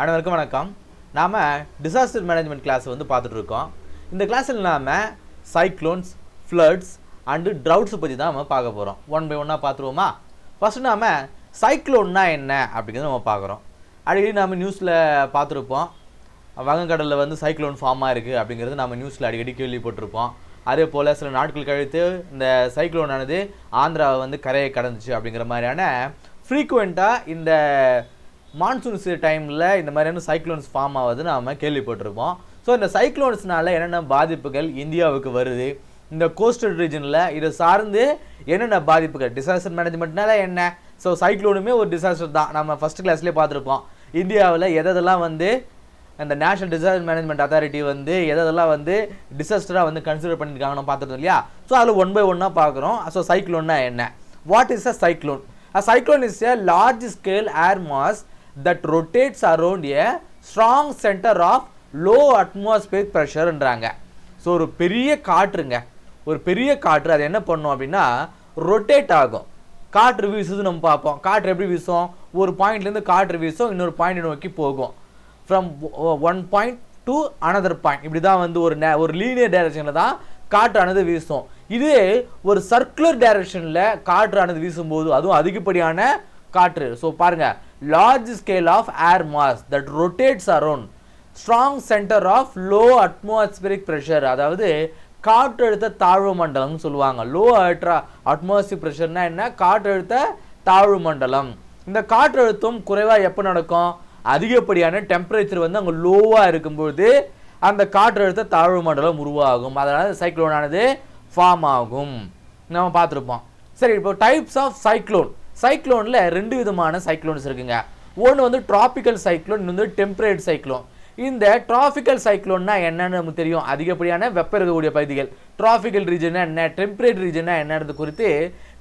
அனைவருக்கும் வணக்கம். நாம் டிசாஸ்டர் மேனேஜ்மெண்ட் கிளாஸ் வந்து பார்த்துட்ருக்கோம். இந்த கிளாஸில் நாம் சைக்ளோன்ஸ் ஃப்ளட்ஸ் அண்டு ட்ரவுட்ஸை பற்றி தான் நம்ம பார்க்க போகிறோம் ஒன் பை ஒன்னாக பார்த்துருவோமா? ஃபஸ்ட்டு நாம் சைக்ளோன்னா என்ன அப்படிங்கிறத நம்ம பார்க்குறோம். அடிக்கடி நாம் நியூஸில் பார்த்துருப்போம். வங்கக்கடலில் வந்து சைக்ளோன் ஃபார்ம் ஆயிருக்கு அப்படிங்கிறது நம்ம நியூஸில் அடிக்கடி கேள்விப்பட்டிருப்போம். அதே போல் சில நாட்கள் கழித்து இந்த சைக்ளோனானது ஆந்திராவை வந்து கரையை கடந்துச்சு அப்படிங்கிற மாதிரியான ஃப்ரீக்குவெண்ட்டாக இந்த மான்சூன்ஸ் டைமில் இந்த மாதிரியான சைக்ளோன்ஸ் ஃபார்ம் ஆகுது நாம் கேள்விப்பட்டிருப்போம் ஸோ இந்த சைக்ளோன்ஸ்னால என்னென்ன பாதிப்புகள் இந்தியாவுக்கு வருது? இந்த கோஸ்டல் ரீஜனில் இதை சார்ந்து என்னென்ன பாதிப்புகள்? டிசாஸ்டர் மேனேஜ்மெண்ட்னால என்ன? ஸோ சைக்ளோனுமே ஒரு டிசாஸ்டர் தான். நம்ம ஃபஸ்ட் கிளாஸ்லேயே பார்த்துருப்போம். இந்தியாவில் எதெல்லாம் வந்து அந்த நேஷனல் டிசாஸ்டர் மேனேஜ்மெண்ட் அத்தாரிட்டி வந்து எதெல்லாம் வந்து டிசாஸ்டராக வந்து கன்சிடர் பண்ணியிருக்காங்கன்னு பார்த்துருந்தோம் இல்லையா? ஸோ அதில் ஒன் பை ஒன்னாக பார்க்குறோம். ஸோ சைக்ளோன்னா என்ன? What is a cyclone a cyclone is a large scale air mass that rotates around a strong centre of low atmosphere ப்ரெஷருன்றாங்க so ஒரு பெரிய காற்றுங்க. ஒரு பெரிய காற்று அது என்ன பண்ணும் அப்படின்னா ரொட்டேட் ஆகும். காற்று வீசுது நம்ம பார்ப்போம். காற்று எப்படி வீசும்? ஒரு பாயிண்ட்லேருந்து காற்று வீசும் இன்னொரு பாயிண்ட் நோக்கி போகும். From one point to another point இப்படி தான் வந்து ஒரு நே ஒரு லீனியர் டைரக்ஷனில் தான் காற்றானது வீசும். இது ஒரு சர்க்குலர் டைரக்ஷனில் காற்றானது வீசும்போது அதுவும் அதிகப்படியான காற்று. ஸோ பாருங்கள் large scale of air mass that rotates around strong centre of low atmospheric pressure அதாவது காற்றழுத்த தாழ்வு மண்டலம்னு சொல்லுவாங்க. லோ அட்ரா அட்மாஸ்பியர் ப்ரெஷர்னா என்ன? காற்றழுத்த தாழ்வு மண்டலம். இந்த காற்றழுத்தம் குறைவாக எப்போ நடக்கும்? அதிகப்படியான டெம்பரேச்சர் வந்து அங்கே லோவாக இருக்கும்போது அந்த காற்றழுத்த தாழ்வு மண்டலம் உருவாகும். அதனால் சைக்ளோனானது ஃபார்ம் ஆகும். நம்ம பார்த்துருப்போம். சரி இப்போ டைப்ஸ் ஆஃப் சைக்ளோன் சைக்ளோனில் ரெண்டு விதமான சைக்ளோன்ஸ் இருக்குங்க. ஒன்று வந்து டிராபிக்கல் சைக்ளோன் இன்னொன்று டெம்பரேட் சைக்ளோன் இந்த டிராபிக்கல் சைக்ளோன்னா என்னன்னு நமக்கு தெரியும். அதிகப்படியான வெப்பம் இருக்கக்கூடிய பகுதிகள். டிராபிக்கல் ரீஜனா என்ன டெம்பரேட் ரீஜனா என்னன்றது குறித்து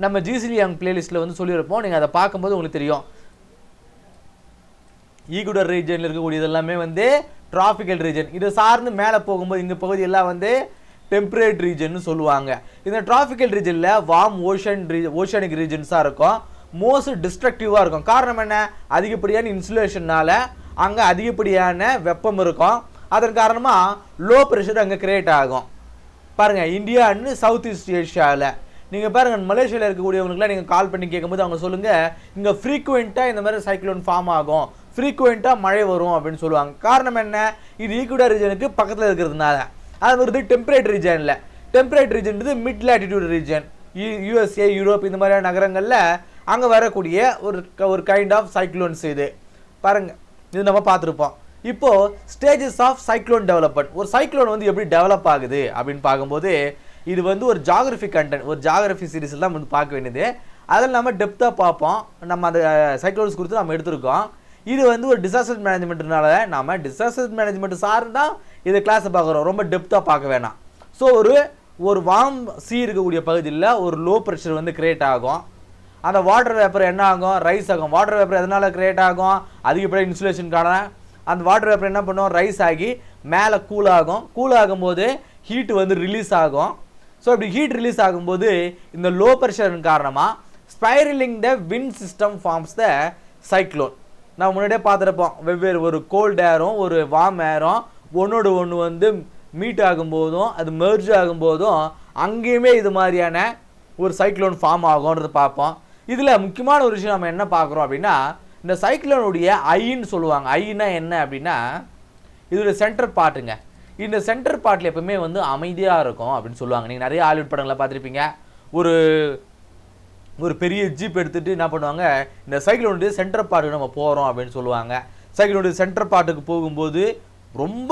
நம்ம ஜிசிலியாங் பிளேலிஸ்ட்டில் வந்து சொல்லியிருப்போம். நீங்கள் அதை பார்க்கும்போது உங்களுக்கு தெரியும். ஈகுடர் ரீஜனில் இருக்கக்கூடியது எல்லாமே வந்து டிராபிக்கல் ரீஜன் இதை சார்ந்து மேலே போகும்போது இந்த பகுதியெல்லாம் வந்து டெம்பரேட் ரீஜன் சொல்லுவாங்க. இந்த டிராபிக்கல் ரீஜனில் வார்ம் ஓஷன் ரீ ஓஷனிக் ரீஜன்ஸாக இருக்கும். மோஸ்ட் டிஸ்ட்ரக்டிவாக இருக்கும். காரணம் என்ன? அதிகப்படியான இன்சுலேஷனால் அங்கே அதிகப்படியான வெப்பம் இருக்கும். அதன் காரணமாக லோ ப்ரெஷர் அங்கே கிரியேட் ஆகும். பாருங்கள் இந்தியான்னு சவுத் ஈஸ்ட் ஏஷியாவில் நீங்கள் பாருங்கள் மலேசியாவில் இருக்கக்கூடியவங்களுக்குலாம் நீங்கள் கால் பண்ணி கேட்கும்போது அவங்க சொல்லுங்கள் இங்கே ஃப்ரீக்குவெண்ட்டாக இந்த மாதிரி சைக்ளோன் ஃபார்ம் ஆகும். ஃப்ரீக்குவெண்ட்டாக மழை வரும் அப்படின்னு சொல்லுவாங்க. காரணம் என்ன? இது ஈக்குவடா ரீஜனுக்கு பக்கத்தில் இருக்கிறதுனால. அது வந்து டெம்பரேட் ரீஜனில் temperate ரீஜன்றது mid latitude region USA Europe இந்த மாதிரியான நகரங்களில் அங்கே வரக்கூடிய ஒரு ஒரு கைண்ட் ஆஃப் சைக்ளோன்ஸ் இது. பாருங்கள் இது நம்ம பார்த்துருப்போம். இப்போது ஸ்டேஜஸ் ஆஃப் சைக்ளோன் டெவலப்மெண்ட் ஒரு சைக்ளோன் வந்து எப்படி டெவலப் ஆகுது அப்படின்னு பார்க்கும்போது இது வந்து ஒரு ஜாகிரபி கண்டென்ட் ஒரு ஜாகிரபி சீரிஸில் தான் வந்து பார்க்க வேண்டியது. அதில் நம்ம டெப்த்தாக பார்ப்போம். நம்ம அந்த சைக்ளோன்ஸ் குறித்து நம்ம எடுத்திருக்கோம். இது வந்து ஒரு டிசாஸ்டர் மேனேஜ்மெண்ட்னால நம்ம டிசாஸ்டர் மேனேஜ்மெண்ட் சார் தான் இது கிளாஸை பார்க்குறோம். ரொம்ப டெப்த்தாக பார்க்க வேணாம். ஸோ ஒரு ஒரு வார்ம் சீ இருக்கக்கூடிய பகுதியில் ஒரு லோ ப்ரெஷர் வந்து கிரியேட் ஆகும். அந்த வாட்டர் வேப்பர் என்ன ஆகும் ரைஸ் ஆகும். வாட்டர் வேப்பர் எதனால் கிரியேட் ஆகும்? அதிகப்படியாக காரணம். அந்த வாட்டர் வேப்பர் என்ன பண்ணும்? ரைஸ் ஆகி மேலே கூல் ஆகும். கூல் ஆகும்போது ஹீட் வந்து ரிலீஸ் ஆகும். ஸோ இப்படி ஹீட் ரிலீஸ் ஆகும்போது இந்த லோ ப்ரெஷரின் காரணமாக spiralling the wind system forms the cyclone நான் முன்னாடியே பார்த்துருப்போம். வெவ்வேறு ஒரு கோல்ட் ஏரும் ஒரு வார்ம் ஏரும் ஒன்றோடு ஒன்று வந்து மீட் ஆகும்போதும் அது மெர்ஜ் ஆகும்போதும் அங்கேயுமே இது மாதிரியான ஒரு சைக்ளோன் ஃபார்ம் ஆகும்ன்றது பார்ப்போம். இதில் முக்கியமான ஒரு விஷயம் நம்ம என்ன பார்க்குறோம் அப்படின்னா இந்த சைக்கிளோனுடைய ஐன்னு சொல்லுவாங்க. ஐன்னா என்ன அப்படின்னா இதோட சென்டர் பார்ட்டுங்க இந்த சென்டர் பார்ட்டில் எப்பவுமே வந்து அமைதியாக இருக்கும் அப்படின்னு சொல்லுவாங்க. நீங்கள் நிறைய ஹாலிவுட் படங்களை பார்த்துருப்பீங்க. ஒரு ஒரு பெரிய ஜீப் எடுத்துகிட்டு என்ன பண்ணுவாங்க இந்த சைக்கிளோடைய சென்டர் பார்ட்டுக்கு நம்ம போகிறோம் அப்படின்னு சொல்லுவாங்க. சைக்கிளோடைய சென்டர் பார்ட்டுக்கு போகும்போது ரொம்ப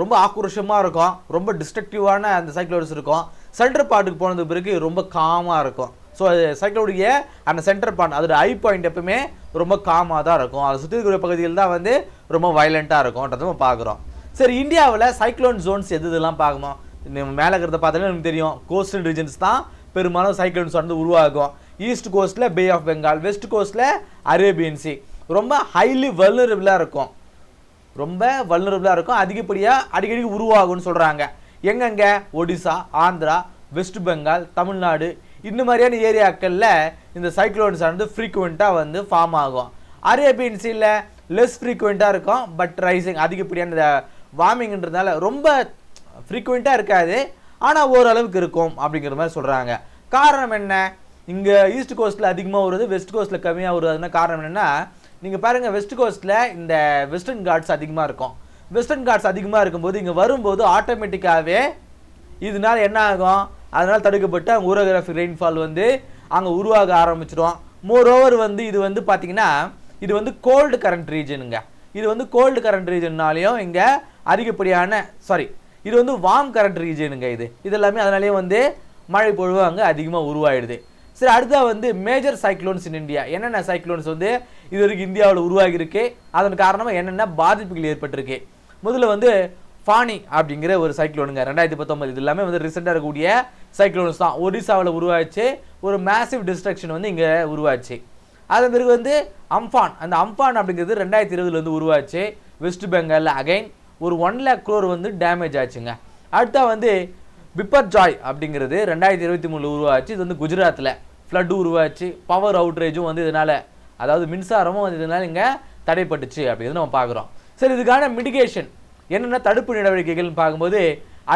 ரொம்ப ஆக்ரோஷமாக இருக்கும். ரொம்ப டிஸ்ட்ரக்டிவான அந்த சைக்கிளோடஸ் இருக்கும். சென்டர் பார்ட்டுக்கு போனதுக்கு பிறகு ரொம்ப காமாக இருக்கும். ஸோ அது சைக்கிளோடைய அந்த சென்டர் பாயிண்ட் அதோட ஐ பாயிண்ட் எப்பவுமே ரொம்ப காமாக தான் இருக்கும். அதை சுற்றி இருக்கிற பகுதியில் தான் வந்து ரொம்ப வயலண்ட்டாக இருக்கும்ன்றதை நம்ம பார்க்குறோம். சரி இந்தியாவில் சைக்ளோன் ஜோன்ஸ் எது இதெல்லாம் பார்க்கணும்? மேலே இருக்கிறத பார்த்தாலே நமக்கு தெரியும். கோஸ்டல் ரீஜன்ஸ் தான் பெரும்பாலும் சைக்ளோன்ஸ் வந்து உருவாகும். ஈஸ்ட் கோஸ்ட்டில் பே ஆஃப் பெங்கால் வெஸ்ட் கோஸ்ட்டில் அரேபியன் சி ரொம்ப ஹைலி வல்னரபிளாக இருக்கும். ரொம்ப வல்னரபிளாக இருக்கும். அதிகப்படியாக அடிக்கடி உருவாகும்னு சொல்கிறாங்க எங்கெங்க? ஒடிசா ஆந்திரா வெஸ்ட் பெங்கால் தமிழ்நாடு இந்த மாதிரியான ஏரியாக்களில் இந்த சைக்ளோன்ஸ் வந்து ஃப்ரீக்குவெண்ட்டாக வந்து ஃபார்ம் ஆகும். அரேபியன் சீல லெஸ் ஃப்ரீக்குவெண்ட்டாக இருக்கும் பட் ரைசிங் அதிகப்படியான வார்மிங்ன்றதுனால ரொம்ப ஃப்ரீக்குவெண்ட்டாக இருக்காது. ஆனால் ஓரளவுக்கு இருக்கும் அப்படிங்கிற மாதிரி சொல்கிறாங்க காரணம் என்ன? இங்கே ஈஸ்ட் கோஸ்ட்டில் அதிகமாக வருது வெஸ்ட் கோஸ்ட்டில் கம்மியாக வருதுன்னா காரணம் என்னென்னா நீங்கள் பாருங்கள் வெஸ்ட் கோஸ்ட்டில் இந்த வெஸ்டர்ன் காட்ஸ் அதிகமாக இருக்கும். வெஸ்டர்ன் காட்ஸ் அதிகமாக இருக்கும்போது இங்கே வரும்போது ஆட்டோமேட்டிக்காகவே இதனால் என்ன ஆகும்? அதனால் தடுக்கப்பட்டு அங்கே ஊரோகிராஃபிக் ரெயின்ஃபால் வந்து அங்கே உருவாக ஆரம்பிச்சிடும். மோர் ஓவர் வந்து இது வந்து பார்த்திங்கன்னா இது வந்து கோல்டு கரண்ட் ரீஜனுங்க இது வந்து கோல்டு கரண்ட் ரீஜன்னாலையும் இங்கே அதிகப்படியான சாரி இது வந்து வார்ம் கரண்ட் ரீஜனுங்க இது. இது எல்லாமே அதனாலேயே வந்து மழை பொழுவு அங்கே அதிகமாக உருவாயிடுது. சரி அடுத்தா வந்து மேஜர் சைக்ளோன்ஸ் இன் இந்தியா என்னென்ன சைக்ளோன்ஸ் வந்து இது வரைக்கும் இந்தியாவில் உருவாகியிருக்கு? அதன் காரணமாக என்னென்ன பாதிப்புகள் ஏற்பட்டிருக்கு? முதல்ல வந்து ஃபானி அப்படிங்கிற ஒரு சைக்ளோனுங்க ரெண்டாயிரத்தி பத்தொம்பது இது எல்லாமே வந்து ரீசெண்டாக இருக்கக்கூடிய சைக்ளோன்ஸ் தான். ஒடிசாவில் உருவாச்சு. ஒரு மேசிவ் டிஸ்ட்ரக்ஷன் வந்து இங்கே உருவாச்சு. அதன் பிறகு வந்து அம்ஃபான் அந்த அம்ஃபான் அப்படிங்கிறது ரெண்டாயிரத்தி இருபதுல வந்து உருவாச்சு. வெஸ்ட் பெங்காலில் அகைன் ஒரு ஒன் லேக் குரோர் வந்து டேமேஜ் ஆச்சுங்க. அடுத்தா வந்து பிப்பர் ஜாய் அப்படிங்கிறது ரெண்டாயிரத்தி இருபத்தி மூணில் உருவாச்சு. இது வந்து குஜராத்தில் ஃப்ளட்டு உருவாச்சு. பவர் அவுட்ரேஜும் வந்து இதனால் அதாவது மின்சாரமும் வந்து இதனால் இங்கே தடைப்பட்டுச்சு அப்படிங்கிறது நம்ம பார்க்குறோம். சரி இதுக்கான மிடிகேஷன் என்னென்ன தடுப்பு நடவடிக்கைகள்னு பார்க்கும்போது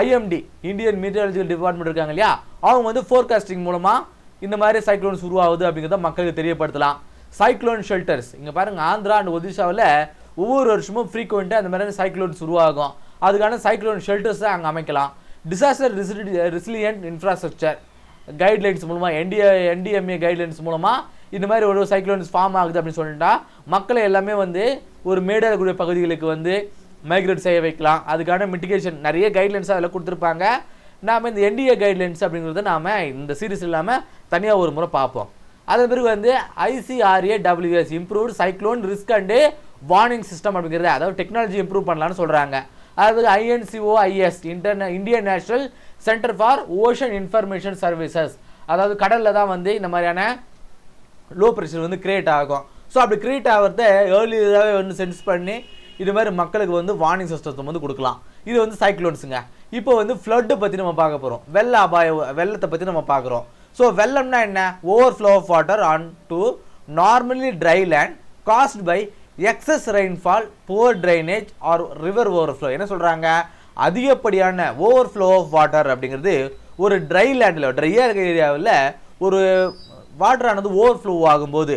ஐஎம்டி இந்தியன் மீட்டரலஜிக்கல் டிபார்ட்மெண்ட் இருக்காங்க இல்லையா? அவங்க வந்து ஃபோர்காஸ்டிங் மூலமாக இந்த மாதிரி சைக்ளோன்ஸ் உருவாகுது அப்படிங்கிறத மக்களுக்கு தெரியப்படுத்தலாம். சைக்ளோன் ஷெல்டர்ஸ் இங்கே பாருங்க ஆந்திரா அண்ட் ஒடிஷாவில் ஒவ்வொரு வருஷமும் ஃப்ரீக்வெண்ட்டாக அந்த மாதிரி சைக்ளோன்ஸ் உருவாகும். அதுக்கான சைக்ளோன் ஷெல்டர்ஸை அங்கே அமைக்கலாம். டிசாஸ்டர் ரெசிலியன்ட் இன்ஃப்ராஸ்ட்ரக்சர் கைட்லைன்ஸ் மூலமாக என்டிஏ என்டிஎம்ஏ கைட்லைன்ஸ் மூலமாக இந்த மாதிரி ஒரு சைக்ளோன்ஸ் ஃபார்ம் ஆகுது அப்படின்னு சொல்லிட்டா மக்களை எல்லாமே வந்து ஒரு மேடாக பகுதிகளுக்கு வந்து மைக்ரேட் செய்ய வைக்கலாம். அதுக்கான மிட்டிகேஷன் நிறைய கைட்லைன்ஸ் அதில் கொடுத்துருப்பாங்க. நாம் இந்த என்டிஏ கைட்லைன்ஸ் அப்படிங்கிறத நாம் இந்த சீரிஸ் இல்லாமல் தனியாக ஒரு முறை பார்ப்போம். அதன் பிறகு வந்து ICRA WS improved cyclone risk and warning system அப்படிங்கிறது அதாவது டெக்னாலஜி இம்ப்ரூவ் பண்ணலாம்னு சொல்கிறாங்க அதாவது INCO IS inter Indian national centre for ocean information services அதாவது கடலில் தான் வந்து இந்த மாதிரியான லோ ப்ரெஷர் வந்து க்ரியேட் ஆகும். ஸோ அப்படி க்ரியேட் ஆகிறத ஏர்லியராகவே வந்து சென்ஸ் பண்ணி இது மாதிரி மக்களுக்கு வந்து வார்னிங் சிஸ்டத்தை வந்து கொடுக்கலாம். இது வந்து சைக்ளோன்ஸுங்க இப்போ வந்து ஃப்ளட்டை பற்றி நம்ம பார்க்க போகிறோம் வெள்ள அபாய வெள்ளத்தை பற்றி நம்ம பார்க்குறோம். ஸோ வெள்ளம்னா என்ன? Overflow of water on to normally dry land caused by excess rainfall poor drainage or river overflow என்ன சொல்கிறாங்க அதிகப்படியான ஓவர் ஃப்ளோ ஆஃப் வாட்டர் அப்படிங்கிறது ஒரு ட்ரை லேண்டில் ட்ரையாக இருக்கிற ஏரியாவில் ஒரு வாட்டரானது ஓவர்ஃப்ளோ ஆகும்போது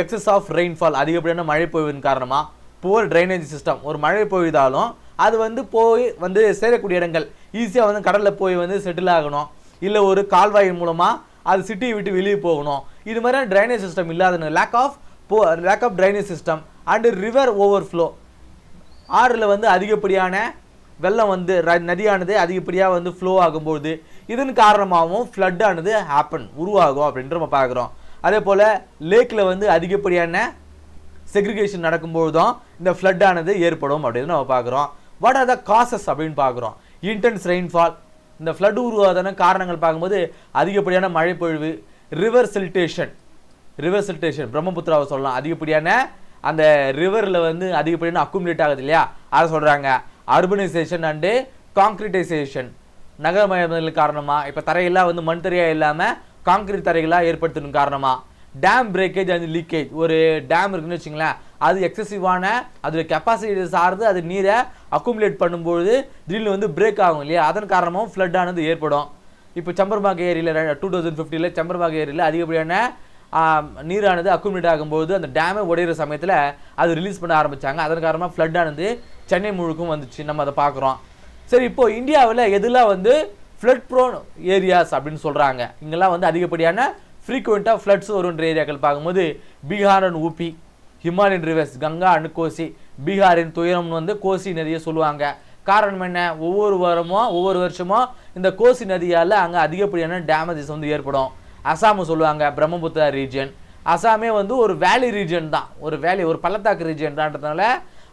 எக்ஸஸ் ஆஃப் ரெயின்ஃபால் அதிகப்படியான மழை பொழிவின் காரணமாக புவர் ட்ரைனேஜ் சிஸ்டம் ஒரு மழை பொழுதாலும் அது வந்து போய் வந்து சேரக்கூடிய இடங்கள். ஈஸியாக வந்து கடலில் போய் வந்து செட்டில் ஆகணும். இல்லை ஒரு கால்வாயின் மூலமாக அது சிட்டியை விட்டு வெளியே போகணும். இது மாதிரியான ட்ரைனேஜ் சிஸ்டம் இல்லாத lack of poor lack of drainage system and river overflow ஆறில் வந்து அதிகப்படியான வெள்ளம் வந்து ர- நதியானது அதிகப்படியாக வந்து ஃப்ளோ ஆகும்போது இதன் காரணமாகவும் ஃப்ளட்டானது ஆனது ஹேப்பன் உருவாகும் அப்படின்ற நம்ம பார்க்குறோம். அதே போல் லேக்கில் வந்து அதிகப்படியான செக்ரிகேஷன் நடக்கும்போது தான் இந்த ஃப்ளட்டானது ஏற்படும் அப்படின்னு நம்ம பார்க்குறோம். வாட் ஆர் த காசஸ் அப்படின்னு பார்க்குறோம். இன்டென்ஸ் ரெயின்ஃபால் இந்த ஃப்ளட் உருவாதான காரணங்கள் பார்க்கும்போது அதிகப்படியான மழைப்பொழிவு ரிவர் சில்டேஷன் ரிவர் சில்டேஷன் பிரம்மபுத்திராவை சொல்லலாம். அதிகப்படியான அந்த ரிவரில் வந்து அதிகப்படியான அக்குமுலேட் ஆகுது இல்லையா? அதை சொல்கிறாங்க அர்பனைசேஷன் அண்டு கான்க்ரீட்டைசேஷன் நகரமயமாதல் காரணமாக இப்போ தரையெல்லாம் வந்து மண் தரையாக இல்லாமல் காங்கிரீட் தரைகளாக ஏற்படுத்தணும் காரணமாக டேம் பிரேக்கேஜ் அண்ட் லீக்கேஜ் ஒரு டேம் இருக்குன்னு வச்சுங்களேன் அது எக்ஸசிவான அதோட கெப்பாசிட்டி சார்ந்து அது நீரை அக்குமுலேட் பண்ணும்பொழுது திடீர்னு வந்து பிரேக் ஆகும் இல்லையா? அதன் காரணமும் ஃப்ளட் ஆனது ஏற்படும். இப்போ சம்பர்பாக் ஏரியில் டூ தௌசண்ட் ஃபிஃப்டியில் சம்பர்பாக் ஏரியில் அதிகப்படியான நீரானது அக்குமுலேட் ஆகும்போது அந்த டேமை உடையிற சமயத்தில் அது ரிலீஸ் பண்ண ஆரம்பித்தாங்க அதன் காரணமாக ஃப்ளட் ஆனது சென்னை முழுக்கும் வந்துச்சு. நம்ம அதை பார்க்குறோம். சரி இப்போது இந்தியாவில் எதெல்லாம் வந்து ஃப்ளட் ப்ரோன் ஏரியாஸ் அப்படின்னு சொல்கிறாங்க இங்கெல்லாம் வந்து அதிகப்படியான ஃப்ரீக்வெண்ட்டாக ஃப்ளட்ஸ் வருன்ற ஏரியாக்கள் பார்க்கும்போது Bihar and UP Himalayan rivers Ganga and Kosi பீகாரின் துயரம்னு வந்து கோசி நதியை சொல்லுவாங்க. காரணம் என்ன? ஒவ்வொரு வாரமும் ஒவ்வொரு வருஷமும் இந்த கோசி நதியால் அங்கே அதிகப்படியான டேமேஜஸ் வந்து ஏற்படும். அசாமு சொல்லுவாங்க பிரம்மபுத்திரா ரீஜன் அசாமே வந்து ஒரு வேலி ரீஜன் தான். ஒரு வேலி ஒரு பள்ளத்தாக்கு ரீஜன் தான்றதுனால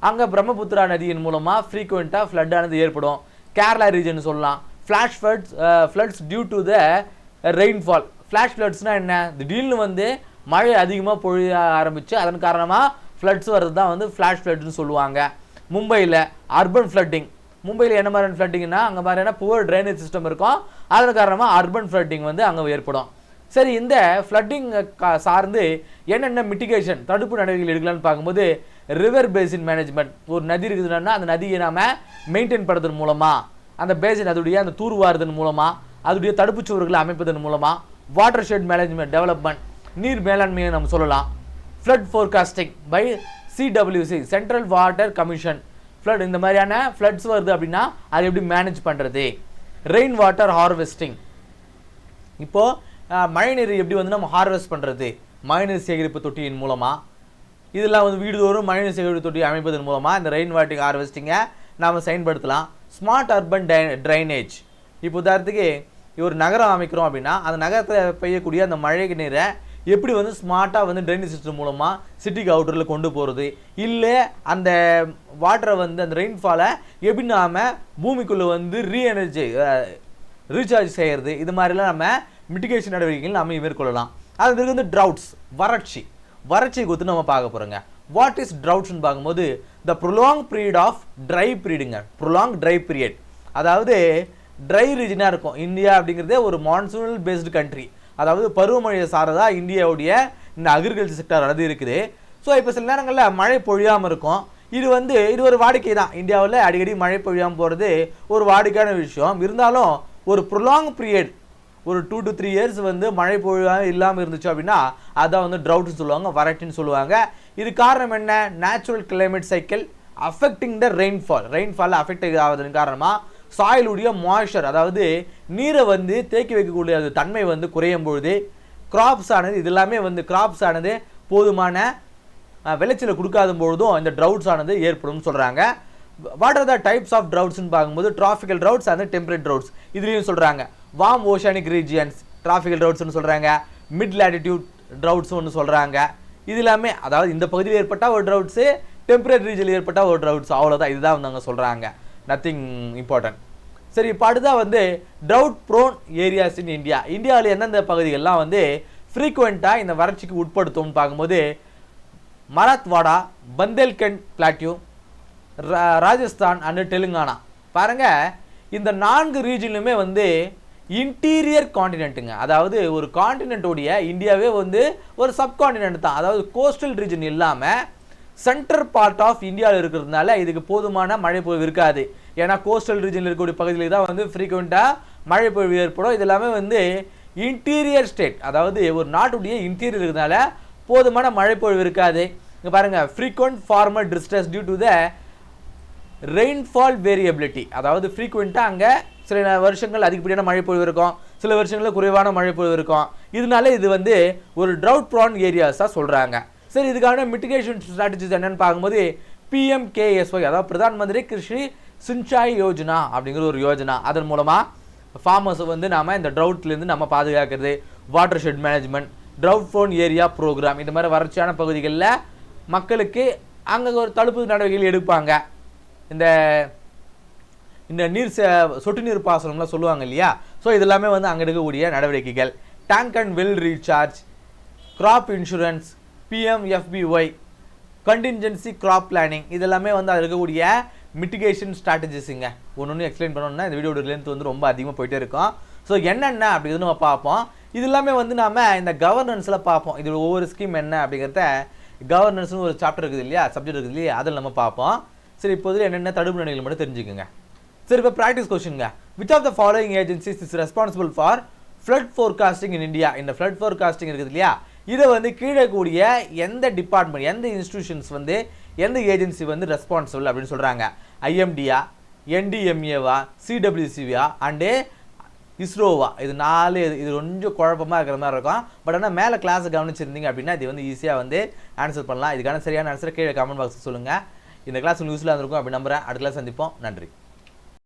அங்கே பிரம்மபுத்திரா நதியின் மூலமாக ஃப்ரீக்வெண்ட்டாக flood ஆனது ஏற்படும். கேரளா ரீஜன் சொல்லலாம். Flash floods floods due to the rainfall flash ஃப்ளட்ஸ்னால் என்ன? திடீர்னு வந்து மழை அதிகமாக பொழிய ஆரம்பிச்சு அதன் காரணமாக ஃப்ளட்ஸ் வர்றது தான் வந்து ஃப்ளாஷ் ஃப்ளட்னு சொல்லுவாங்க. மும்பையில் அர்பன் ஃப்ளட்டிங் மும்பையில் என்ன மாதிரியான ஃப்ளட்டிங்னா அங்கே மாதிரியான புவர் ட்ரைனேஜ் சிஸ்டம் இருக்கும். அதன் காரணமாக அர்பன் ஃப்ளட்டிங் வந்து அங்கே ஏற்படும். சரி இந்த ஃப்ளட்டிங் சார்ந்து என்னென்ன மிட்டிகேஷன் தடுப்பு நடவடிக்கைகள் எடுக்கலாம்னு பார்க்கும்போது ரிவர் பேசின் மேனேஜ்மெண்ட் ஒரு நதி இருக்குதுன்னா அந்த நதியை நாம் மெயின்டைன் பண்ணுறதன் மூலமாக அந்த பேசின் அதோடைய அந்த தூர்வாருதன் மூலமாக அதோடைய தடுப்புச் சுவர்களை அமைப்பதன் மூலமாக வாட்டர் ஷெட் மேனேஜ்மெண்ட் டெவலப்மெண்ட் நீர் மேலாண்மையை நம்ம சொல்லலாம். Flood forecasting by CWC central water commission flood இந்த மாதிரியான ஃப்ளட்ஸ் வருது அப்படின்னா அதை எப்படி மேனேஜ் பண்ணுறது ரெயின் வாட்டர் ஹார்வெஸ்டிங் இப்போது அஹ், மழைநீர் எப்படி வந்து நம்ம ஹார்வெஸ்ட் பண்ணுறது மழைநீர் சேகரிப்பு தொட்டியின் மூலமாக இதெல்லாம் வந்து வீடுதோறும் மழைநீர் சேகரிப்பு தொட்டி அமைப்பதன் மூலமாக இந்த ரெயின் வாட்டர் ஹார்வெஸ்டிங்கை நாம் செயல்படுத்தலாம். ஸ்மார்ட் அர்பன் ட்ரைனேஜ் இப்போ உதாரணத்துக்கு ஒரு நகரம் அமைக்கிறோம் அப்படின்னா அந்த நகரத்தில் பெய்யக்கூடிய அந்த மழை நீரை எப்படி வந்து ஸ்மார்ட்டாக வந்து ட்ரைனேஜ் சிஸ்டம் மூலமாக சிட்டிக்கு அவுட்டரில் கொண்டு போகிறது இல்லை அந்த வாட்டரை வந்து அந்த ரெயின்ஃபாலை எப்படி நாம பூமிக்குள்ளே வந்து ரீஎனர்ஜி ரீசார்ஜ் செய்கிறது இது மாதிரிலாம் நம்ம மிட்டிகேஷன் நடவடிக்கைகள் நம்ம மேற்கொள்ளலாம். அது வந்து ட்ரவுட்ஸ் வறட்சி. வறட்சி குறித்து நம்ம பார்க்க போகிறோங்க வாட் இஸ் ட்ரவுட்ஸ்னு பார்க்கும்போது the prolong period of dry பீரியடுங்க prolong dry period அதாவது ட்ரை ரீஜனாக இருக்கும். இந்தியா அப்படிங்கிறதே ஒரு மான்சூனல் பேஸ்டு கண்ட்ரி அதாவது பருவமழையை சாரதா இந்தியாவுடைய இந்த அக்ரிகல்ச்சர் செக்டர் அல்லது இருக்குது. ஸோ இப்போ சில நேரங்களில் மழை பொழியாமல் இருக்கும். இது வந்து இது ஒரு வாடிக்கை தான் இந்தியாவில் அடிக்கடி மழை பொழியாமல் போகிறது ஒரு வாடிக்கையான விஷயம். இருந்தாலும் ஒரு ப்ரொலாங் பீரியட் ஒரு டூ டு த்ரீ இயர்ஸ் வந்து மழை பொழிவாக இல்லாமல் இருந்துச்சு அப்படின்னா அதான் வந்து ட்ரவுட்னு சொல்லுவாங்க வறட்சின்னு சொல்லுவாங்க. இது காரணம் என்ன? Natural climate cycle affecting the rainfall rainfall affect ஆகுதுன்னு காரணமாக சாயிலுடைய மாய்ஸ்டர் அதாவது நீரை வந்து தேக்கி வைக்கக்கூடிய அது தன்மை வந்து குறையும் பொழுது கிராப்ஸ் ஆனது இது எல்லாமே வந்து கிராப்ஸ் ஆனது போதுமான விளைச்சலை கொடுக்காத பொழுதும் இந்த ட்ரவுட்ஸ் ஆனது ஏற்படும் சொல்கிறாங்க what are the types of ட்ரவுட்ஸ்னு பார்க்கும்போது tropical droughts and temperate droughts இதுலேயும் சொல்கிறாங்க வாம் ஓஷானிக் ரீஜியன்ஸ் ட்ராஃபிக்கல் ட்ரவுட்ஸ்னு சொல்கிறாங்க மிட் லேட்டிடியூட் ட்ரவுட்ஸ் ஒன்று சொல்கிறாங்க இது எல்லாமே அதாவது இந்த பகுதியில் ஏற்பட்டால் ஒரு ட்ரவுட்ஸு டெம்பரேட் ரீஜனில் ஏற்பட்டால் ஒரு ட்ரவுட்ஸ் அவ்வளோதான் இதுதான் வந்து அவங்க சொல்கிறாங்க நத்திங் இம்பார்ட்டன்ட் சரி இப்போ அடுத்ததாக வந்து drought prone areas in India இந்தியாவில் எந்தெந்த பகுதிகள்லாம் வந்து ஃப்ரீக்குவெண்ட்டாக இந்த வறட்சிக்கு உட்படுத்தும்னு பார்க்கும்போது மராத்வாடா பந்தேல்கண்ட் பிளாட்யூ ரா- ராஜஸ்தான் அண்டு தெலுங்கானா. பாருங்கள் இந்த நான்கு ரீஜன்லுமே வந்து இன்டீரியர் காண்டினென்ட்டுங்க அதாவது ஒரு காண்டினென்ட்டோடைய இந்தியாவே வந்து ஒரு சப்காண்டினென்ட் தான். அதாவது கோஸ்டல் ரீஜன் இல்லாமல் சென்டர் பார்ட் ஆஃப் இந்தியாவில் இருக்கிறதுனால இதுக்கு போதுமான மழை பொழிவு இருக்காது. ஏன்னா கோஸ்டல் ரீஜனில் இருக்கக்கூடிய பகுதியில் தான் வந்து ஃப்ரீக்வெண்ட்டாக மழை பொழிவு ஏற்படும். இது எல்லாமே வந்து இன்டீரியர் ஸ்டேட் அதாவது ஒரு நாட்டுடைய இன்டீரியர் இருக்கிறதுனால போதுமான மழை பொழிவு இருக்காது. இங்கே பாருங்க frequent farmer distress due to the rainfall variability அதாவது ஃப்ரீக்வெண்ட்டாக அங்கே சில வருஷங்கள் அதிகப்படியான மழை பொழிவு இருக்கும். சில வருஷங்களில் குறைவான மழை பொழிவு இருக்கும். இதனால இது வந்து ஒரு ட்ரவுட் ப்ரான் ஏரியாஸாக சொல்கிறாங்க சரி இதுக்கான மிட்டிகேஷன் ஸ்ட்ராட்டஜிஸ் என்னன்னு பார்க்கும்போது பிஎம்கேஎஸ்ஒய் அதாவது பிரதான் மந்திரி கிருஷி சின்சாய் யோஜனா அப்படிங்கிற ஒரு யோஜனா. அதன் மூலமாக ஃபார்மர்ஸை வந்து நாம் இந்த ட்ரவுட்லேருந்து நம்ம பாதுகாக்கிறது watershed management drought prone area program இந்த மாதிரி வறட்சியான பகுதிகளில் மக்களுக்கு அங்கே ஒரு தடுப்பு நடவடிக்கைகள் எடுப்பாங்க. இந்த இந்த நீர் சே- சொட்டு நீர் பாசனம்லாம் சொல்லுவாங்க இல்லையா? ஸோ இதெல்லாமே வந்து அங்கே எடுக்கக்கூடிய நடவடிக்கைகள். Tank and well recharge crop insurance PMFBY contingency crop planning இதெல்லாமே வந்து அது இருக்கக்கூடிய மிட்டிகேஷன் ஸ்ட்ராட்டஜிஸுங்க ஒன்று ஒன்று எக்ஸ்பிளைன் பண்ணணும்னா இந்த வீடியோட லென்த் வந்து ரொம்ப அதிகமாக போயிட்டே இருக்கும். ஸோ என்னென்ன அப்படிங்கிறது நம்ம பார்ப்போம். இது எல்லாமே வந்து நாம் இந்த கவர்னன்ஸில் பார்ப்போம். இது ஒவ்வொரு ஸ்கீம் என்ன அப்படிங்கிறத கவர்னன்ஸ்னு ஒரு சாப்டர் இருக்குது இல்லையா? சப்ஜெக்ட் இருக்குது இல்லையா? அதில் நம்ம பார்ப்போம். சரி இப்போது என்னென்ன தடுப்பு நிலைகள் மட்டும் தெரிஞ்சுக்கோங்க. சரி இப்போ practice கொஸ்டின்ங்க which of the following agencies is responsible for flood forecasting in India இந்த ஃப்ளட் ஃபோர்காஸ்டிங் இருக்குது இல்லையா? இதை வந்து கீழே கூடிய எந்த டிபார்ட்மெண்ட் எந்த இன்ஸ்டிடியூஷன்ஸ் வந்து எந்த ஏஜென்சி வந்து ரெஸ்பான்சிபிள் அப்படின்னு சொல்கிறாங்க ஐஎம்டியா என்டிஎம்ஏவா சிடபிள்யூசிவியா அண்டு இஸ்ரோவா இது நாலு இது இது கொஞ்சம் குழப்பமாக இருக்கிற மாதிரி இருக்கும். பட் ஆனால் மேலே கிளாஸை கவனிச்சிருந்தீங்க அப்படின்னா இது வந்து ஈஸியாக வந்து ஆன்சர் பண்ணலாம். இதுக்கான சரியான ஆன்சர் கீழே கமெண்ட் பாக்ஸ் சொல்லுங்கள் இந்த கிளாஸ் உங்களுக்கு யூஸ்ஃபுல்லாக இருந்திருக்கும் அப்படி நம்புறேன். அடுத்த கிளாஸ் சந்திப்போம். நன்றி.